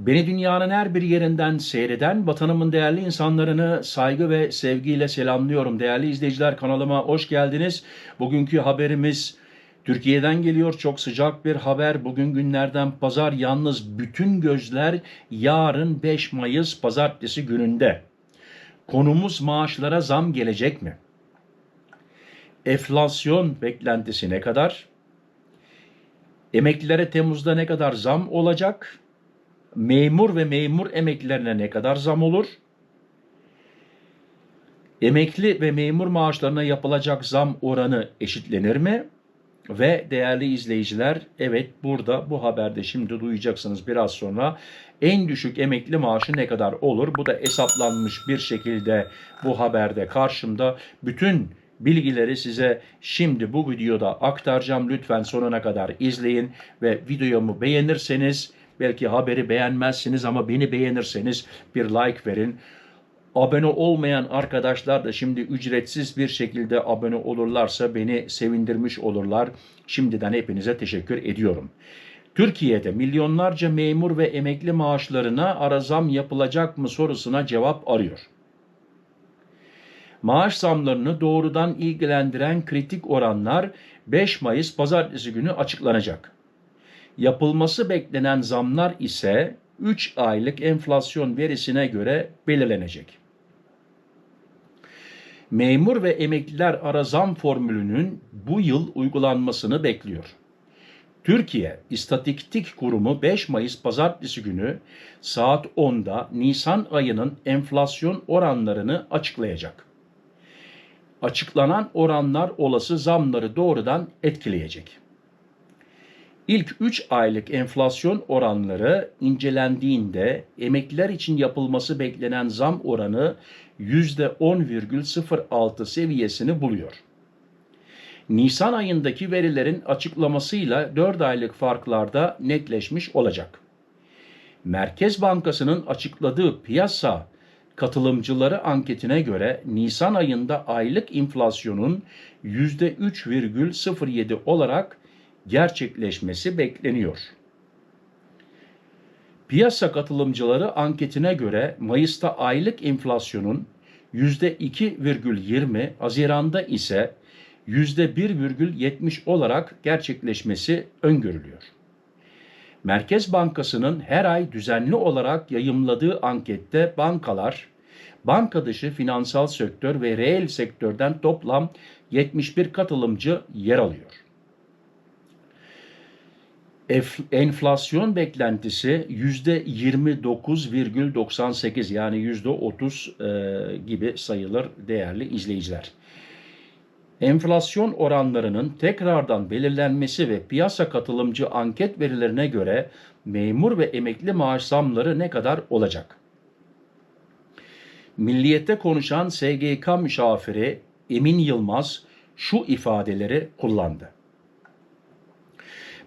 Beni dünyanın her bir yerinden seyreden vatanımın değerli insanlarını saygı ve sevgiyle selamlıyorum. Değerli izleyiciler kanalıma hoş geldiniz. Bugünkü haberimiz Türkiye'den geliyor. Çok sıcak bir haber. Bugün günlerden pazar yalnız bütün gözler yarın 5 Mayıs pazartesi gününde. Konumuz maaşlara zam gelecek mi? Enflasyon beklentisi ne kadar? Emeklilere Temmuz'da ne kadar zam olacak? Memur ve memur emeklilerine ne kadar zam olur? Emekli ve memur maaşlarına yapılacak zam oranı eşitlenir mi? Ve değerli izleyiciler, evet burada bu haberde şimdi duyacaksınız biraz sonra en düşük emekli maaşı ne kadar olur? Bu da hesaplanmış bir şekilde bu haberde karşımda. Bütün bilgileri size şimdi bu videoda aktaracağım. Lütfen sonuna kadar izleyin ve videomu beğenirseniz belki haberi beğenmezsiniz ama beni beğenirseniz bir like verin. Abone olmayan arkadaşlar da şimdi ücretsiz bir şekilde abone olurlarsa beni sevindirmiş olurlar. Şimdiden hepinize teşekkür ediyorum. Türkiye'de milyonlarca memur ve emekli maaşlarına ara zam yapılacak mı sorusuna cevap arıyor. Maaş zamlarını doğrudan ilgilendiren kritik oranlar 5 Mayıs pazartesi günü açıklanacak. Yapılması beklenen zamlar ise 3 aylık enflasyon verisine göre belirlenecek. Memur ve emekliler ara zam formülünün bu yıl uygulanmasını bekliyor. Türkiye İstatistik Kurumu 5 Mayıs pazartesi günü saat 10'da Nisan ayının enflasyon oranlarını açıklayacak. Açıklanan oranlar olası zamları doğrudan etkileyecek. İlk 3 aylık enflasyon oranları incelendiğinde emekliler için yapılması beklenen zam oranı %10,06 seviyesini buluyor. Nisan ayındaki verilerin açıklamasıyla 4 aylık farklarda netleşmiş olacak. Merkez Bankası'nın açıkladığı piyasa katılımcıları anketine göre Nisan ayında aylık enflasyonun %3,07 olarak gerçekleşmesi bekleniyor. Piyasa katılımcıları anketine göre Mayıs'ta aylık enflasyonun %2,20, Haziran'da ise %1,70 olarak gerçekleşmesi öngörülüyor. Merkez Bankası'nın her ay düzenli olarak yayımladığı ankette bankalar, banka dışı finansal sektör ve reel sektörden toplam 71 katılımcı yer alıyor enflasyon beklentisi %29,98 yani %30 e, gibi sayılır değerli izleyiciler. Enflasyon oranlarının tekrardan belirlenmesi ve piyasa katılımcı anket verilerine göre memur ve emekli maaş zamları ne kadar olacak? Milliyette konuşan SGK müşaviri Emin Yılmaz şu ifadeleri kullandı.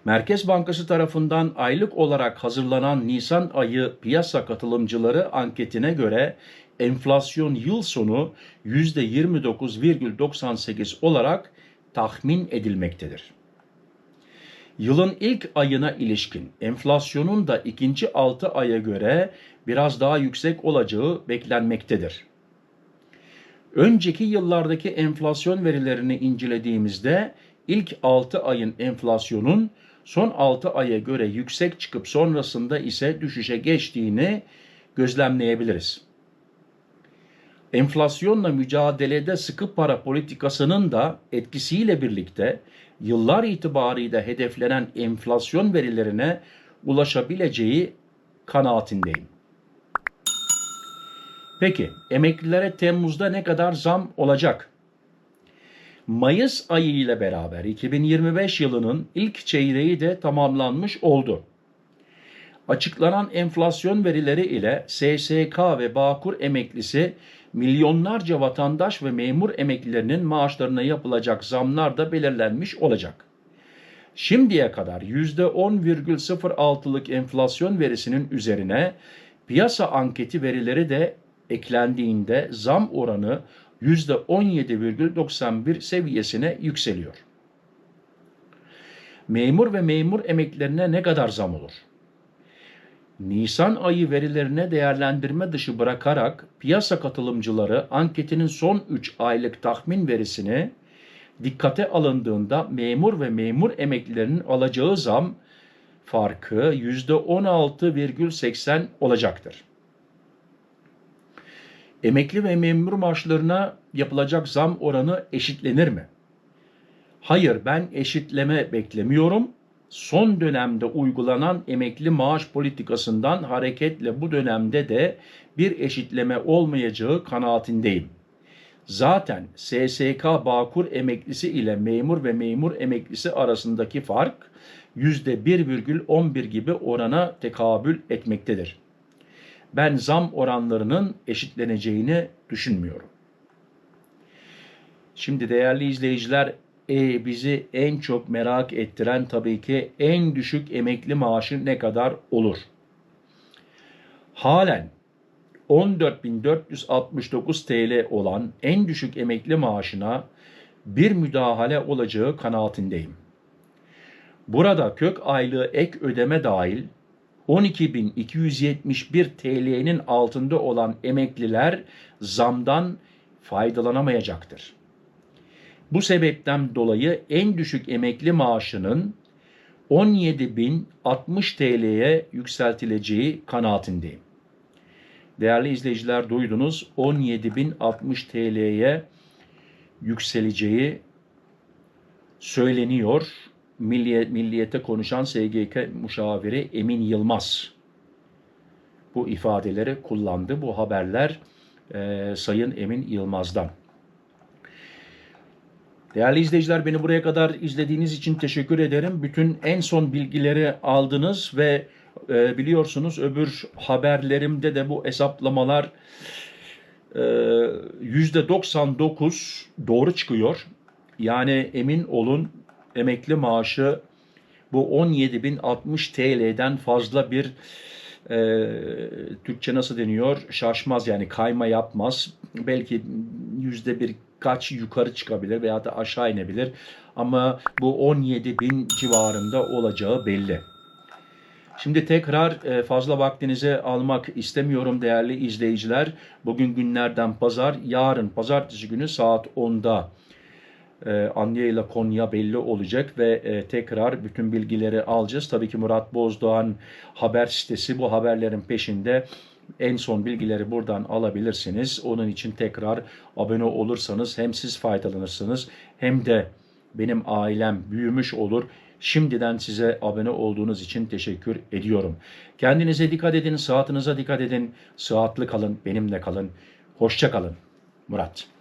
Merkez Bankası tarafından aylık olarak hazırlanan Nisan ayı piyasa katılımcıları anketine göre enflasyon yıl sonu %29,98 olarak tahmin edilmektedir. Yılın ilk ayına ilişkin enflasyonun da ikinci 6 aya göre biraz daha yüksek olacağı beklenmektedir. Önceki yıllardaki enflasyon verilerini incelediğimizde ilk 6 ayın enflasyonun son 6 aya göre yüksek çıkıp sonrasında ise düşüşe geçtiğini gözlemleyebiliriz. Enflasyonla mücadelede sıkı para politikasının da etkisiyle birlikte yıllar itibarıyla hedeflenen enflasyon verilerine ulaşabileceği kanaatindeyim. Peki emeklilere Temmuz'da ne kadar zam olacak? Mayıs ayı ile beraber 2025 yılının ilk çeyreği de tamamlanmış oldu. Açıklanan enflasyon verileri ile SSK ve Bağkur emeklisi milyonlarca vatandaş ve memur emeklilerinin maaşlarına yapılacak zamlar da belirlenmiş olacak. Şimdiye kadar %10,06'lık enflasyon verisinin üzerine piyasa anketi verileri de eklendiğinde zam oranı %17,91 seviyesine yükseliyor. Memur ve memur emeklerine ne kadar zam olur? Nisan ayı verilerine değerlendirme dışı bırakarak piyasa katılımcıları anketinin son 3 aylık tahmin verisini dikkate alındığında memur ve memur emeklilerinin alacağı zam farkı %16,80 olacaktır. Emekli ve memur maaşlarına yapılacak zam oranı eşitlenir mi? Hayır ben eşitleme beklemiyorum. Son dönemde uygulanan emekli maaş politikasından hareketle bu dönemde de bir eşitleme olmayacağı kanaatindeyim. Zaten SSK Bağkur emeklisi ile memur ve memur emeklisi arasındaki fark %1,11 gibi orana tekabül etmektedir. Ben zam oranlarının eşitleneceğini düşünmüyorum. Şimdi değerli izleyiciler e, bizi en çok merak ettiren tabii ki en düşük emekli maaşı ne kadar olur? Halen 14.469 TL olan en düşük emekli maaşına bir müdahale olacağı kanaatindeyim. Burada kök aylığı ek ödeme dahil 12.271 TL'nin altında olan emekliler zamdan faydalanamayacaktır. Bu sebepten dolayı en düşük emekli maaşının 17.060 TL'ye yükseltileceği kanaatindeyim. Değerli izleyiciler duydunuz 17.060 TL'ye yükseleceği söyleniyor. Milliye, milliyete konuşan SGK müşaviri Emin Yılmaz bu ifadeleri kullandı. Bu haberler e, Sayın Emin Yılmaz'dan. Değerli izleyiciler beni buraya kadar izlediğiniz için teşekkür ederim. Bütün en son bilgileri aldınız ve e, biliyorsunuz öbür haberlerimde de bu hesaplamalar e, %99 doğru çıkıyor. Yani emin olun emekli maaşı bu 17.060 TL'den fazla bir e, Türkçe nasıl deniyor? Şaşmaz yani kayma yapmaz. Belki yüzde bir kaç yukarı çıkabilir veya da aşağı inebilir. Ama bu 17 bin civarında olacağı belli. Şimdi tekrar e, fazla vaktinizi almak istemiyorum değerli izleyiciler. Bugün günlerden pazar, yarın pazartesi günü saat 10'da e, Anya ile Konya belli olacak ve e, tekrar bütün bilgileri alacağız. Tabii ki Murat Bozdoğan haber sitesi bu haberlerin peşinde. En son bilgileri buradan alabilirsiniz. Onun için tekrar abone olursanız hem siz faydalanırsınız hem de benim ailem büyümüş olur. Şimdiden size abone olduğunuz için teşekkür ediyorum. Kendinize dikkat edin, saatinize dikkat edin. Sıhhatli kalın, benimle kalın. Hoşça kalın. Murat.